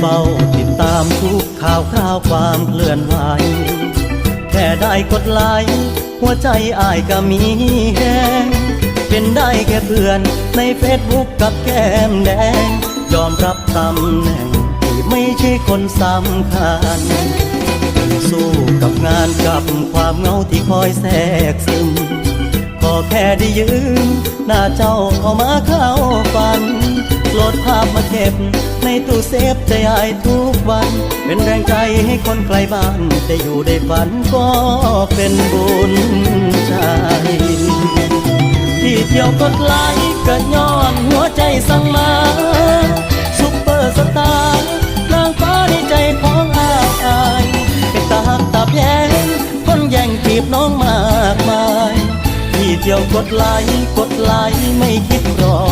เฝ้าติดตามทุกข่าวคราวความเคลื่อนไหว แค่ได้กดไลค์หัวใจอายก็มีแหงเป็นได้แค่เพื่อนในเฟซบุ๊กกับแก้มแดง ยอมรับตำแหน่งที่ไม่ใช่คนสำคัญ สู้กับงานกับความเงาที่คอยแทรกซึมขอแค่ได้ยืมหน้าเจ้าเข้ามาเข้าฝันโหลดภาพมาเก็บ ตู้เซฟใจอายทุกวัน เป็นแรงใจให้คนไกลบ้านได้อยู่ได้ฝันก็เป็นบุญใจที่เที่ยวกดไลค์ก็ย้อนหัวใจสั่งมาซุปเปอร์สตาร์นางฟ้าในใจของอายเป็นตาหักตาแพงคนแย่งจีบน้องมากมาย ที่เที่ยวกดไลค์กดไลค์ไม่คิดรอ